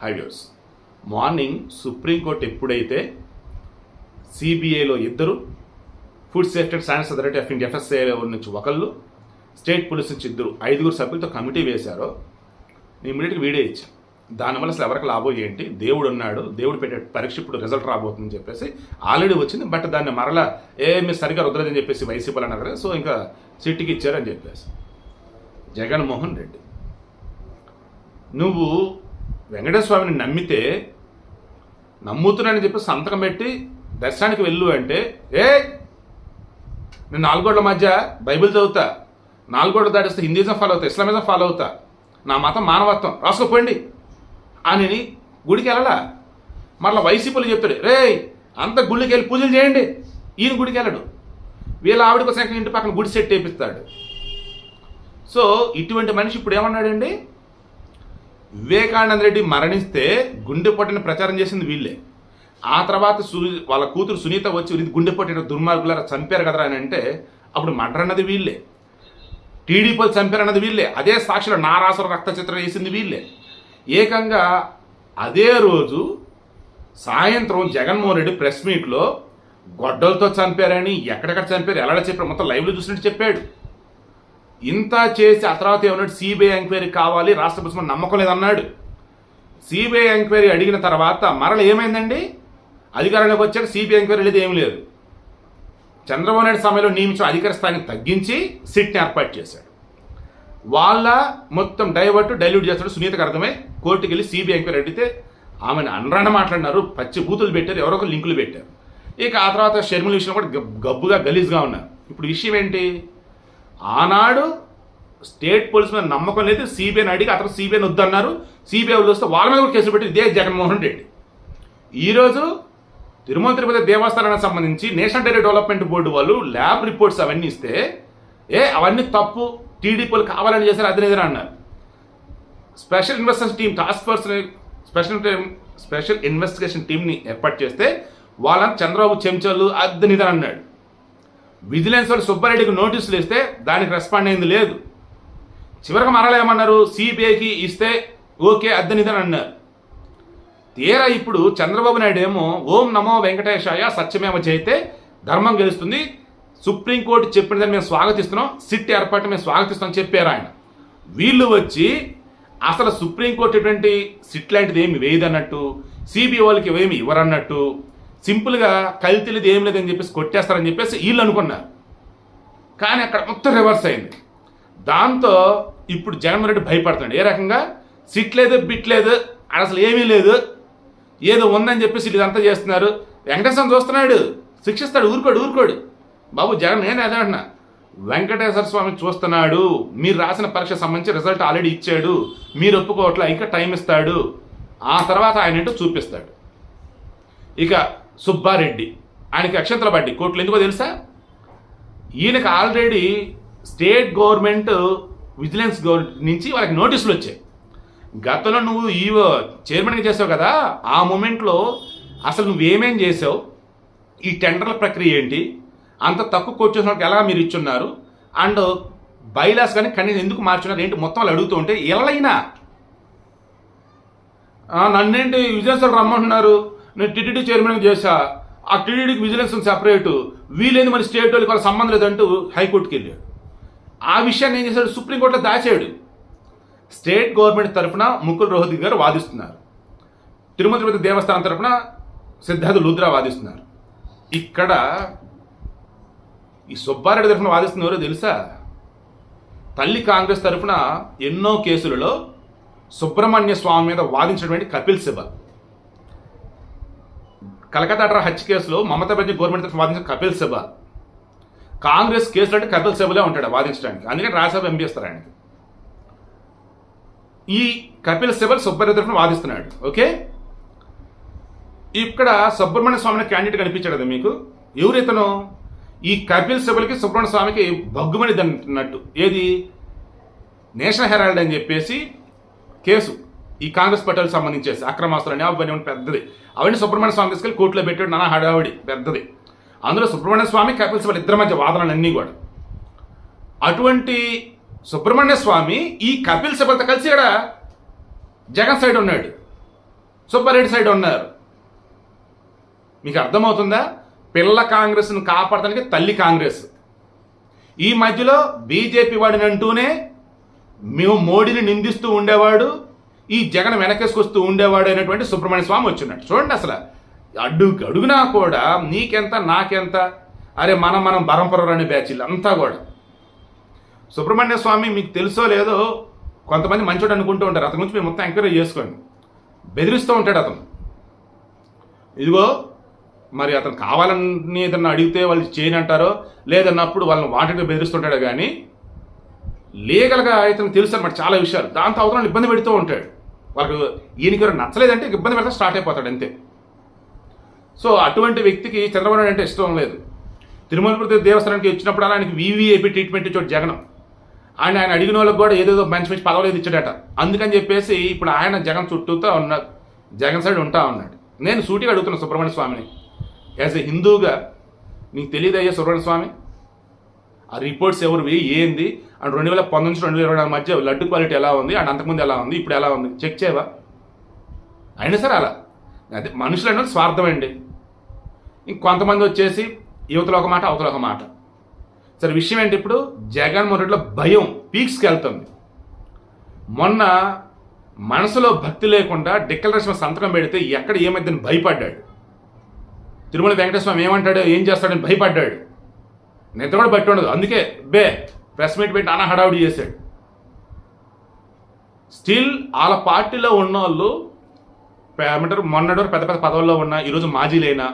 హైవ్యూస్ morning supreme court ఎప్పుడైతే సిబిఐలో ఇద్దరు food safety and science authority of India FSA నుంచి ఒకళ్ళు స్టేట్ పోలీస్ నుంచి ఇద్దరు ఐదుగురు సభ్యులతో కమిటీ వేశారో నేను ఇమీడియట్గా వీడియో ఇచ్చాను దానివల్ల అసలు ఎవరికి లాభం ఏంటి? దేవుడు ఉన్నాడు దేవుడు పెట్టే పరీక్ష ఇప్పుడు రిజల్ట్ రాబోతుందని చెప్పేసి ఆల్రెడీ వచ్చింది బట్ దాన్ని మరలా ఏ మీరు సరిగా రుద్రదని చెప్పేసి వైసీపీలు అన్నారు కదా సో ఇంకా సిట్టికి ఇచ్చారని చెప్పేసి. జగన్మోహన్ రెడ్డి. నువ్వు వెంకటేశ్వరస్వామిని నమ్మితే నమ్ముతున్నానని చెప్పి సంతకం పెట్టి దర్శనానికి వెళ్ళు అంటే ఏ? నేను నాలుగోళ్ళ మధ్య బైబిల్ చదువుతా. నాలుగోడ్ల దాటిస్తే హిందీజం ఫాలో అవుతా ఇస్లామిజం ఫాలో అవుతా. నా మతం మానవత్వం. రాసుకోపోండి. అని గుడికి వెళ్ళాలా? మళ్ళీ వైసీపీలు చెప్తాడు రే అంత గుళ్ళకి వెళ్ళి పూజలు చేయండి. ఈయన గుడికి వెళ్ళడు. వీళ్ళ ఆవిడ కోసం ఇంటి పక్కన గుడి సెట్ వేపిస్తాడు. సో ఇటువంటి మనిషి ఇప్పుడు ఏమన్నాడండి? వివేకానంద రెడ్డి మరణిస్తే గుండె ప్రచారం చేసింది వీళ్ళే. ఆ తర్వాత సు వాళ్ళ కూతురు సునీత వచ్చి "ఇది దుర్మార్గులారా చంపారు కదరా అని అంటే అప్పుడు మర్డర్ అన్నది వీళ్ళే. టీడీపీలు చంపారు అన్నది వీళ్ళే. అదే సాక్షిలో నారాసుర రక్త చిత్రం వేసింది వీళ్ళే. ఏకంగా అదే రోజు సాయంత్రం జగన్మోహన్ రెడ్డి ప్రెస్ మీట్లో గొడ్డలతో చంపారని ఎక్కడెక్కడ చంపారు ఎలా చెప్పారు మొత్తం లైవ్లో చూసినట్టు చెప్పాడు. ఇంత చేసి ఆ తర్వాత ఏమన్నాడు? సిబిఐ ఎంక్వైరీ కావాలి రాష్ట్ర ప్రభుత్వం నమ్మకం లేదన్నాడు. సిబిఐ ఎంక్వైరీ అడిగిన తర్వాత మరల ఏమైందండి? అధికారంలోకి వచ్చాక సిబిఐ ఎంక్వైరీ లేదు ఏమీ లేదు. చంద్రబాబు నాయుడు సమయంలో నియమించిన అధికార స్థాయిని తగ్గించి సిట్ని ఏర్పాటు చేశాడు. వాళ్ళ మొత్తం డైవర్ట్ డైల్యూట్ చేస్తాడు సునీతకు అర్థమై. కోర్టుకి వెళ్ళి సిబిఐ ఎంక్వైరీ అడిగితే ఆమెను అనరాన మాట్లాడినారు. పచ్చి బూతులు పెట్టారు ఎవరో లింకులు పెట్టారు. ఇక ఆ తర్వాత షర్మిల విషయంలో కూడా గబ్బుగా గలీజ్గా ఉన్నారు. ఇప్పుడు విషయం ఏంటి? ఆనాడు స్టేట్ పోలీస్ మీద నమ్మకం లేదు. సిబిఐని అడిగి అతను సిబిఐని వద్దన్నారు. సిబిఐ వస్తే వాళ్ళ మీద కూడా కేసు పెట్టి ఇదే జగన్మోహన్ రెడ్డి. ఈరోజు తిరుమల తిరుపతి దేవస్థానానికి సంబంధించి నేషనల్ డైరీ డెవలప్మెంట్ బోర్డు వాళ్ళు ల్యాబ్ రిపోర్ట్స్ అవన్నీ ఇస్తే ఏ అవన్నీ తప్పు. టీడీపీలు కావాలని చేశారు అది అన్నారు. Special investigation team task force special team special investigation టీంని ఏర్పాటు చేస్తే వాళ్ళని చంద్రబాబు చెంచాలు అద్దె అన్నాడు. విజిలెన్స్ వాళ్ళు సుబ్బారెడ్డికి నోటీసులు ఇస్తే దానికి రెస్పాండ్ అయింది లేదు. చివరికి మరలా ఏమన్నారు సిబిఐకి ఇస్తే ఓకే అద్దెనిదని అన్నారు. తీరా ఇప్పుడు చంద్రబాబు నాయుడు ఏమో ఓం నమో వెంకటేశాయ సత్యమేమ చేస్తే ధర్మం గెలుస్తుంది. సుప్రీంకోర్టు చెప్పినదని మేము స్వాగతిస్తున్నాం. సిట్ ఏర్పాటు మేము స్వాగతిస్తాం చెప్పారు ఆయన. వీళ్ళు వచ్చి అసలు సుప్రీంకోర్టు ఎటువంటి సిట్ లాంటిది ఏమి వేయదన్నట్టు? సిబిఐ వాళ్ళకి ఏమి ఇవ్వరన్నట్టు? సింపుల్గా కల్తీలేదు ఏం లేదని చెప్పేసి కొట్టేస్తారని చెప్పేసి వీళ్ళు అనుకున్నారు. కానీ అక్కడ మొత్తం రివర్స్ అయింది. దాంతో ఇప్పుడు జగన్మోహన్ రెడ్డి భయపడుతున్నాడు. ఏ రకంగా? సిట్ లేదు బిట్ లేదు అసలు ఏమీ లేదు. ఏదో ఉందని చెప్పేసి ఇదంతా చేస్తున్నారు. వెంకటేశ్వరం చూస్తున్నాడు. శిక్షిస్తాడు ఊరుకోడు ఊరుకోడు. బాబు జగన్ నేను అదే అంటున్నా. వెంకటేశ్వర స్వామి చూస్తున్నాడు. మీరు రాసిన పరీక్ష సంబంధించి రిజల్ట్ ఆల్రెడీ ఇచ్చాడు. మీరు ఒప్పుకోవట్లా ఇంకా టైం ఇస్తాడు. ఆ తర్వాత ఆయన ఏంటో చూపిస్తాడు. ఇక సుబ్బారెడ్డి. ఆయనకి అక్షంతల బడ్డి కోట్లు ఎందుకో తెలుసా? ఈయనకి already state government vigilance government నుంచి వాళ్ళకి నోటీసులు వచ్చాయి. గతంలో నువ్వు ఈ చైర్మన్గా చేసావు కదా ఆ మూమెంట్లో అసలు నువ్వేమేం చేసావు? ఈ టెండర్ల ప్రక్రియ ఏంటి? అంత తక్కువ కోట్ వాళ్ళకి ఎలా మీరు ఇచ్చున్నారు? అండ్ బైలాస్ కానీ కనీసం ఎందుకు మార్చున్నారు? ఏంటి మొత్తం వాళ్ళు అడుగుతూ ఉంటే ఎలైనా ఆ, నన్నేంటి విజిలెన్స్ వాళ్ళు రమ్మంటున్నారు? నేను టీటీడీ చైర్మన్ చేశా. ఆ టీటీడీకి విజిలెన్స్ సెపరేట్. వీలైంది మరి స్టేట్ వాళ్ళకి వాళ్ళ సంబంధం లేదంటూ హైకోర్టుకి వెళ్ళాడు. ఆ విషయాన్ని ఏం చేశాడు? సుప్రీంకోర్టులో దాచాడు. స్టేట్ గవర్నమెంట్ తరఫున ముకుల్ రోహత్గి గారు వాదిస్తున్నారు. తిరుమల తిరుపతి దేవస్థానం తరఫున సిద్ధార్థ లూద్రా వాదిస్తున్నారు. ఇక్కడ ఈ సుబ్బారెడ్డి తరఫున వాదిస్తున్నవరో తెలుసా? తల్లి కాంగ్రెస్ తరఫున ఎన్నో కేసులలో సుబ్రహ్మణ్య స్వామి మీద వాదించినటువంటి కపిల్ సిబల్. కలకత్తా అటర్ హత్య కేసులో మమతా బెనర్జీ గవర్నమెంట్ తరఫున వాదించిన కపిల్ సిబల్ కాంగ్రెస్ కేసులు అంటే కపిల్ సిబలే ఉంటాడు వాదించడానికి. అందుకని రాజ్యసభ ఎంపీ ఇస్తారు ఆయనకి. ఈ కపిల్ సిబల్ సుబ్బారెడ్డి తరఫున వాదిస్తున్నాడు. ఓకే? ఇక్కడ సుబ్రహ్మణ్య స్వామిని క్యాండిడేట్ కనిపించాడు కదా మీకు? ఎవరితను? ఈ కపిల్ సిబల్కి సుబ్రహ్మణ్య స్వామికి భగ్గుమని అన్నట్టు ఏది? నేషనల్ హెరాల్డ్ అని చెప్పేసి కేసు. ఈ కాంగ్రెస్ పార్టీకి సంబంధించేసి అక్రమాస్తులని అవన్నీ పెద్దది. అవన్నీ సుబ్రహ్మణ్య స్వామి తీసుకెళ్ళి కోర్టులో పెట్టాడు నానా హడావిడి పెద్దది. అందులో సుబ్రహ్మణ్య స్వామి కపిల్ సిబల్ ఇద్దరి మధ్య వాదనలన్నీ కూడా. అటువంటి సుబ్రహ్మణ్య స్వామి ఈ కపిల్ సిబల్తో కలిసి ఇక్కడ జగన్ సైడ్ ఉన్నాడు. సుబ్బారెడ్డి సైడ్ ఉన్నారు. మీకు అర్థమవుతుందా? పిల్ల కాంగ్రెస్ను కాపాడటానికి తల్లి కాంగ్రెస్. ఈ మధ్యలో బీజేపీ వాడిని అంటూనే మేము మోడీని నిందిస్తూ ఉండేవాడు ఈ జగన్ వెనకేసుకొస్తూ ఉండేవాడు అయినటువంటి సుబ్రహ్మణ్య స్వామి వచ్చినట్టు చూడండి అసలు. అడుగు అడుగునా కూడా నీకెంత నాకెంత? అరే మనం మనం బరంపరం అనే బ్యాచీలు అంతా కూడా. సుబ్రహ్మణ్య స్వామి మీకు తెలుసో లేదో కొంతమంది మంచోడు అనుకుంటూ ఉంటారు. అతని గురించి మేము మొత్తం ఎంక్వైరీ చేసుకోండి. బెదిరిస్తూ ఉంటాడు అతను. ఇదిగో మరి అతను కావాలని ఏదన్నా అడిగితే వాళ్ళు చేయని అంటారో లేదన్నప్పుడు వాళ్ళని వాటిని బెదిరిస్తుంటాడు కానీ లీగల్గా ఇతను తెలుసు అనమాట చాలా విషయాలు. దాంతో అవతల ఇబ్బంది పెడుతూ ఉంటాడు. వాళ్ళకు ఈయనకి ఎవరు నచ్చలేదంటే ఇబ్బంది పెడితే స్టార్ట్ అయిపోతాడు అంతే. సో అటువంటి వ్యక్తికి చంద్రబాబు అంటే ఇష్టం లేదు. తిరుమలపతి దేవస్థానానికి వచ్చినప్పుడు ఆయనకి వీవీఐపీ ట్రీట్మెంట్ ఇచ్చాడు జగన్. ఆయన ఆయన అడిగిన వాళ్ళకి కూడా ఏదేదో మంచి మంచి పదవులు ఇచ్చాడట. అందుకని చెప్పేసి ఇప్పుడు ఆయన జగన్ చుట్టూతో ఉన్నాడు జగన్ సైడ్ ఉంటా ఉన్నాడు. నేను సూటిగా అడుగుతున్నా సుబ్రహ్మణ్య స్వామిని. యాజ్ ఎ హిందూగా నీకు తెలియదయ్యా సుబ్రహ్మణ్య స్వామి? ఆ రిపోర్ట్స్ ఎవరివి? ఏంది? అండ్ రెండు వేల పంతొమ్మిది నుంచి రెండు వేల ఇరవై నాలుగు మధ్య లడ్డు క్వాలిటీ ఎలా ఉంది? అండ్ అంతకుముందు ఎలా ఉంది? ఇప్పుడు ఎలా ఉంది? చెక్ చేయవా? అయినా సరే అలా. అదే మనుషులు అనేది స్వార్థం అండి. ఇంకొంతమంది వచ్చేసి యువతలో ఒక మాట అవతల ఒక మాట. సరే విషయం ఏంటి ఇప్పుడు? జగన్మోహన్ రెడ్డిలో భయం పీక్స్కి వెళ్తుంది. మొన్న మనసులో భక్తి లేకుండా డిక్లరేషన్ సంతకం పెడితే ఎక్కడ ఏమైందని భయపడ్డాడు. తిరుమల వెంకటేశ్వరం ఏమంటాడు ఏం చేస్తాడని భయపడ్డాడు. నిద్ర కూడా బట్టి ఉండదు. అందుకే బే ప్రెస్ మీట్ పెట్టి అన్న హడావుడి చేశాడు. స్టిల్ వాళ్ళ పార్టీలో ఉన్న వాళ్ళు ఏమంటారు? మొన్నటి వరకు పెద్ద పెద్ద పదవుల్లో ఉన్న ఈరోజు మాజీలైనా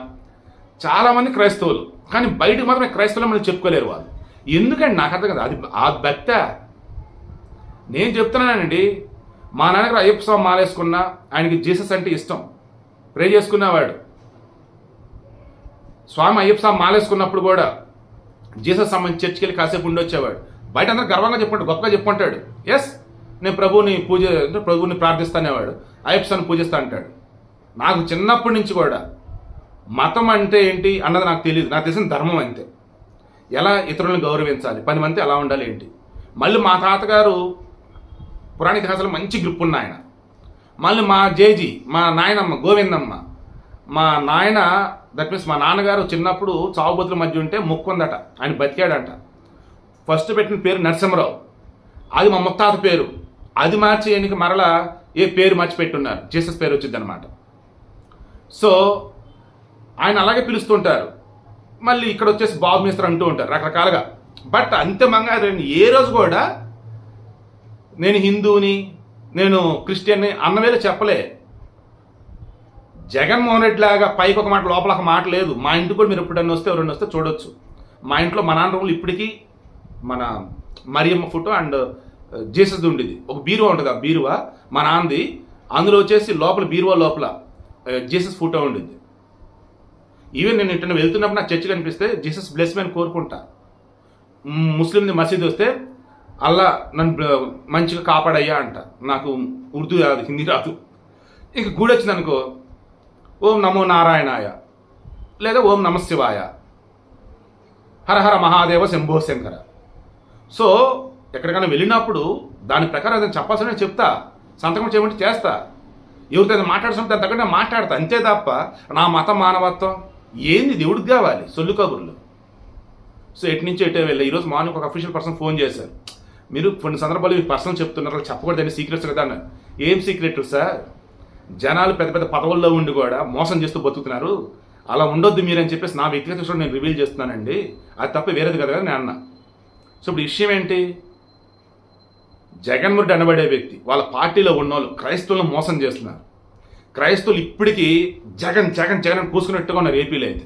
చాలామంది క్రైస్తవులు. కానీ బయటకు మాత్రమే క్రైస్తవులు మనం చెప్పుకోలేరు వాళ్ళు. ఎందుకండి నాకు అర్థం కదా అది ఆ భక్త. నేను చెప్తున్నానండి మా నాన్నగారు అయ్యప్ప స్వామి మాలేసుకున్నా ఆయనకి జీసస్ అంటే ఇష్టం. ప్రే చేసుకునేవాడు. స్వామి అయ్యప్ప స్వామి మాలేసుకున్నప్పుడు కూడా జీసస్ సంబంధించి చర్చికి వెళ్ళి కాసేపు ఉండొచ్చేవాడు బయట అందరూ గర్వంగా చెప్పుకుంటాడు గొప్పగా చెప్పుకుంటాడు ఎస్ నేను ప్రభువుని పూజ అంటే ప్రభువుని ప్రార్థిస్తానేవాడు. అయ్యప్ప పూజిస్తా అంటాడు. నాకు చిన్నప్పటి నుంచి కూడా మతం అంటే ఏంటి అన్నది నాకు తెలియదు నాకు తెలిసిన ధర్మం అంతే. ఎలా ఇతరులను గౌరవించాలి? పది మంది ఎలా ఉండాలి ఏంటి? మళ్ళీ మా తాతగారు పురాణ ఇతిహాసాలు మంచి గ్రిప్ ఉన్న ఆయన. మళ్ళీ మా జేజీ మా నాయనమ్మ గోవిందమ్మ మా నాయన దట్ మీన్స్ మా నాన్నగారు చిన్నప్పుడు చావుబతుల మధ్య ఉంటే ముక్కు ఉందట. ఆయన బతికాడంట. ఫస్ట్ పెట్టిన పేరు నరసింహరావు. అది మా ముత్తాత పేరు. అది మార్చి ఎన్నిక మరలా ఏ పేరు మార్చి పెట్టున్నారు జీసస్ పేరు వచ్చింది అనమాట సో ఆయన అలాగే పిలుస్తుంటారు మళ్ళీ ఇక్కడ వచ్చేసి బాబు మిస్టర్ అంటూ ఉంటారు రకరకాలుగా. బట్ అంతిమంగా ఏ రోజు కూడా నేను హిందూని నేను క్రిస్టియన్ని అన్నవేళ చెప్పలే. జగన్మోహన్ రెడ్డి లాగా పైకి ఒక మాట లోపల ఒక మాట లేదు. మా ఇంటికి కూడా మీరు ఎప్పుడన్నా వస్తే ఎవరైనా వస్తే చూడొచ్చు. మా ఇంట్లో మా నాన్న ఇప్పటికీ మన Mariyamma photo and uh, Jesus ఉండేది ఒక బీరువా ఉంటుంది ఆ బీరువా? మా నాన్నది అందులో వచ్చేసి లోపల బీరువా లోపల uh, జీసస్ ఫోటో ఉండేది. ఈవెన్ నేను ఇట్లా వెళ్తున్నప్పుడు నాకు చర్చ్ కనిపిస్తే జీసస్ బ్లెస్ అని కోరుకుంటా. ముస్లింది మసీద్ వస్తే అల్లా నన్ను uh, మంచిగా కాపాడయ్యా అంట. నాకు ఉర్దూ రాదు హిందీ రాదు. ఇంక గుడి వచ్చింది అనుకో ఓం నమో నారాయణాయ లేదా ఓం నమశివాయ హర హర మహాదేవ శంభో శంకర సో ఎక్కడికైనా వెళ్ళినప్పుడు దాని ప్రకారం అతను చెప్పాల్సిన చెప్తా సంతకం చేయమంటే చేస్తా. ఎవరితో ఏదైనా మాట్లాడుతుంటే దాని తగ్గట్టు మాట్లాడతా అంతే తప్ప నా మతం మానవత్వం ఏంది దేవుడికి కావాలి? సొల్లు కబుర్లు. సో ఎటు నుంచి ఎటే వెళ్ళి. ఈరోజు మార్నింగ్ ఒక అఫీషియల్ పర్సన్ ఫోన్ చేశారు. మీరు కొన్ని సందర్భాలు మీ పర్సన్ చెప్తున్నారు వాళ్ళు చెప్పకూడదని సీక్రెట్స్ కదా అన్నారు. ఏం సీక్రెట్ సార్? జనాలు పెద్ద పెద్ద పదవుల్లో ఉండి కూడా మోసం చేస్తూ బతుకుతున్నారు. అలా ఉండొద్దు మీరని చెప్పేసి నా వ్యక్తిగత విషయం నేను రివీల్ చేస్తున్నానండి. అది తప్ప వేరేది కదా నేను అన్నా. సో ఇప్పుడు విషయం ఏంటి? జగన్మూర్తి అనబడే వ్యక్తి వాళ్ళ పార్టీలో ఉన్నోళ్ళు క్రైస్తవులను మోసం చేస్తున్నారు. క్రైస్తవులు ఇప్పటికీ జగన్ జగన్ జగన్ కూసుకున్నట్టుగా ఉన్నారు ఏపీలో అయితే.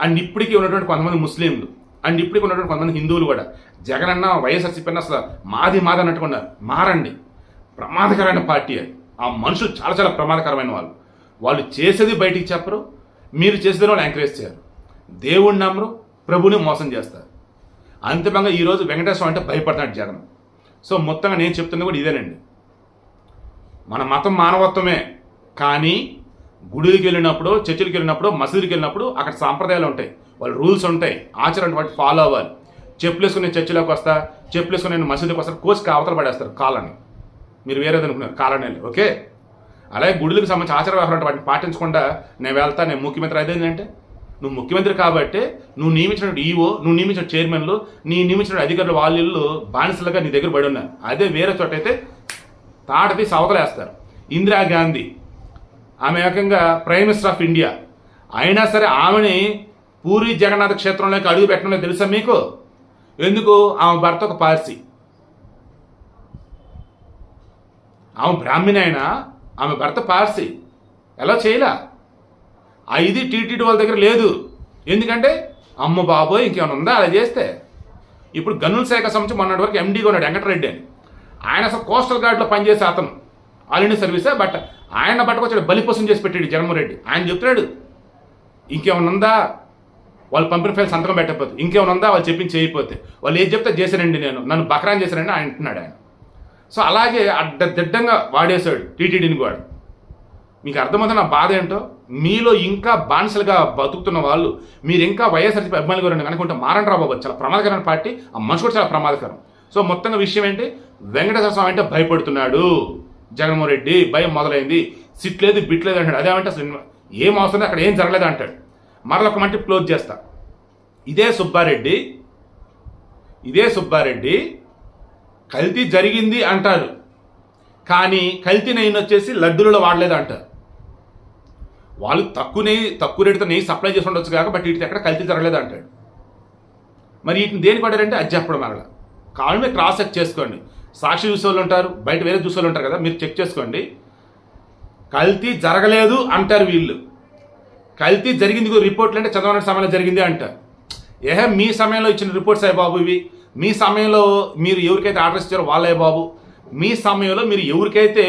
అండ్ ఇప్పటికీ ఉన్నటువంటి కొంతమంది ముస్లింలు అండ్ ఇప్పటికీ ఉన్నటువంటి కొంతమంది హిందువులు కూడా జగన్ అన్న వైఎస్ఆర్సీపీ అన్న అసలు మాది మాది అన్నట్టుకున్నారు మారండి. ప్రమాదకరమైన పార్టీ అది. ఆ మనుషులు చాలా చాలా ప్రమాదకరమైన వాళ్ళు. వాళ్ళు చేసేది బయటికి చెప్పరు మీరు చేసేది వాళ్ళు ఎంకరేజ్ చేయరు. దేవుడిని నమ్మరు ప్రభుని మోసం చేస్తారు. అంతిమంగా ఈరోజు వెంకటేశ్వర అంటే భయపడతాడు జగన్. సో మొత్తంగా నేను చెప్తున్నది కూడా ఇదేనండి. మన మతం మానవత్వమే కానీ గుడికి వెళ్ళినప్పుడు చర్చిలకు వెళ్ళినప్పుడు మసీదుకి వెళ్ళినప్పుడు అక్కడ సాంప్రదాయాలు ఉంటాయి. వాళ్ళ రూల్స్ ఉంటాయి. ఆచరణ వాటి ఫాలో అవ్వాలి. చెప్పులు వేసుకుని చర్చిలోకి వస్తా చెప్పులు వేసుకుని నేను మసీదుకి వస్తా కోసి అవతల పడేస్తారు కాలని మీరు వేరేది అనుకున్నారు కాలనీ ఓకే? అలాగే గుడులకు సంబంధించి ఆచార వ్యవహారం వాటిని పాటించకుండా నేను వెళ్తా నేను ముఖ్యమంత్రి అదేంటంటే నువ్వు ముఖ్యమంత్రి కాబట్టి నువ్వు నియమించిన ఈవో నువ్వు నియమించిన చైర్మన్లు నీ నియమించిన అధికారులు వాళ్ళు బానిసలుగా నీ దగ్గర పడి ఉన్నారు అదే వేరే చోట అయితే తాటది ఇందిరా ఇందిరాగాంధీ ఆమె ఏకంగా ప్రైమ్ మినిస్టర్ ఆఫ్ ఇండియా. అయినా సరే ఆమెని పూరి జగన్నాథ క్షేత్రంలోకి అడుగు పెట్టడం తెలుసా మీకు? ఎందుకు? ఆమె భర్త ఒక పార్సీ. ఆమె బ్రాహ్మిణి అయినా ఆమె భర్త పార్సీ. ఎలా చేయలా? ఇది టీటీడీ వాళ్ళ దగ్గర లేదు. ఎందుకంటే అమ్మ బాబోయ్ ఇంకేమైనా ఉందా? అలా చేస్తే. ఇప్పుడు గనుల శాఖ సంబంధించి మొన్నటి వరకు ఎండీగా ఉన్నాడు వెంకటరెడ్డి అని. ఆయన అసలు కోస్టల్ గార్డ్లో పనిచేసే అతను. ఆల్ ఇండియా సర్వీసే బట్ ఆయన పట్టుకొచ్చాడు బలిపోసం చేసి పెట్టాడు జగన్మోహన్ రెడ్డి. ఆయన చెప్తున్నాడు ఇంకేమైనా ఉందా? వాళ్ళు పంపిన ఫైల్ సంతకం పెట్టకపోతే. ఇంకేమైనా ఉందా? వాళ్ళు చెప్పింది చేయకపోతే. వాళ్ళు ఏది చెప్తే చేశానండి నేను. నన్ను బకరాన్ చేశానండి ఆయన అంటున్నాడు ఆయన. సో అలాగే అడ్డదిడ్డంగా వాడేశాడు టీటీడీని కూడా. మీకు అర్థమవుతున్న నా బాధ ఏంటో? మీలో ఇంకా బానిసలుగా బతుకుతున్న వాళ్ళు మీరు ఇంకా వైఎస్ఆర్సీపీ అభిమానులు గారు అనుకుంటే మారంట్రా బాబు చాలా ప్రమాదకరమైన పార్టీ ఆ మనిషి కూడా చాలా ప్రమాదకరం. సో మొత్తంగా విషయం ఏంటి? వెంకటేశ్వర స్వామి అంటే భయపడుతున్నాడు. జగన్మోహన్ రెడ్డి భయం మొదలైంది. సిట్ లేదు బిట్ లేదు అంటాడు. అదేమంటే అసలు ఏం అవసరం అక్కడ ఏం జరగలేదు అంటాడు. మరొక ఒక మంటి క్లోజ్ చేస్తా. ఇదే సుబ్బారెడ్డి ఇదే సుబ్బారెడ్డి కల్తీ జరిగింది అంటారు కానీ కల్తీ నేను వచ్చేసి లడ్డూలలో వాడలేదు అంటారు వాళ్ళు తక్కువ నెయ్యి తక్కువ రేటుతో నెయ్యి సప్లై చేసి ఉండొచ్చు కాక బట్ వీటికి ఎక్కడ కల్తీ జరగలేదు అంటాడు. మరి వీటిని దేనికి పడారంటే అది చెప్పడం మరల. కాళ్ళ మీరు క్రాస్ చెక్ చేసుకోండి. సాక్షి చూసే వాళ్ళు ఉంటారు బయట వేరే చూసే వాళ్ళు ఉంటారు కదా మీరు చెక్ చేసుకోండి. కల్తీ జరగలేదు అంటారు వీళ్ళు. కల్తీ జరిగింది కూడా రిపోర్ట్లు అంటే చంద్రబాబు సమయంలో జరిగింది అంటారు ఏహే మీ సమయంలో ఇచ్చిన రిపోర్ట్స్ అయ్యే బాబు ఇవి. మీ సమయంలో మీరు ఎవరికైతే ఆర్డర్ ఇచ్చారో వాళ్ళే బాబు. మీ సమయంలో మీరు ఎవరికైతే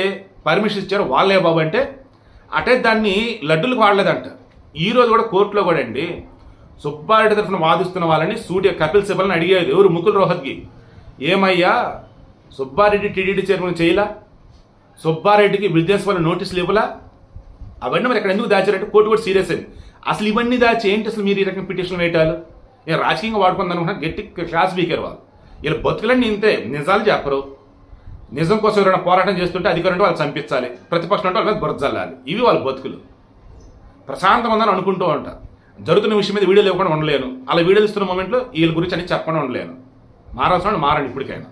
పర్మిషన్ ఇచ్చారో వాళ్ళే బాబు అంటే అటే దాన్ని లడ్డులకు వాడలేదంట. ఈరోజు కూడా కోర్టులో కూడా అండి సుబ్బారెడ్డి తరఫున వాదిస్తున్న వాళ్ళని సూర్య కపిల్ సిబల్ని అడిగేది ఎవరు? ముకుల్ రోహత్కి. ఏమయ్యా సుబ్బారెడ్డి టీడీడీ చైర్మన్ చేయలా? సుబ్బారెడ్డికి విద్యాస్ వాళ్ళు నోటీసులు ఇవ్వలా? అవన్నీ మరి ఇక్కడ ఎందుకు దాచారంటే కోర్టు కూడా సీరియస్ అయింది అసలు ఇవన్నీ దాచి ఏంటి అసలు మీరు ఈ రకం పిటిషన్ వేయటాలు? నేను రాజకీయంగా వాడుకుందాం అనుకున్నా గట్టి క్లాస్ స్పీకర్ వాళ్ళు. వీళ్ళ బతుకులన్నీ ఇంతే. నిజాలు చెప్పరు. నిజం కోసం ఎవరైనా పోరాటం చేస్తుంటే అధికారం వాళ్ళు చంపించాలి ప్రతిపక్షం అంటే వాళ్ళ మీద బురజల్లాలి ఇవి వాళ్ళ బతుకులు. ప్రశాంతం ఉందని అనుకుంటూ ఉంటారు జరుగుతున్న విషయం మీద వీడియోలు ఇవ్వకుండా ఉండలేను. అలా వీడియోలు ఇస్తున్న మూమెంట్లో వీళ్ళ గురించి అని చెప్పకుండా ఉండలేను. మారాల్సిన వాళ్ళు మారండి ఇప్పటికైనా.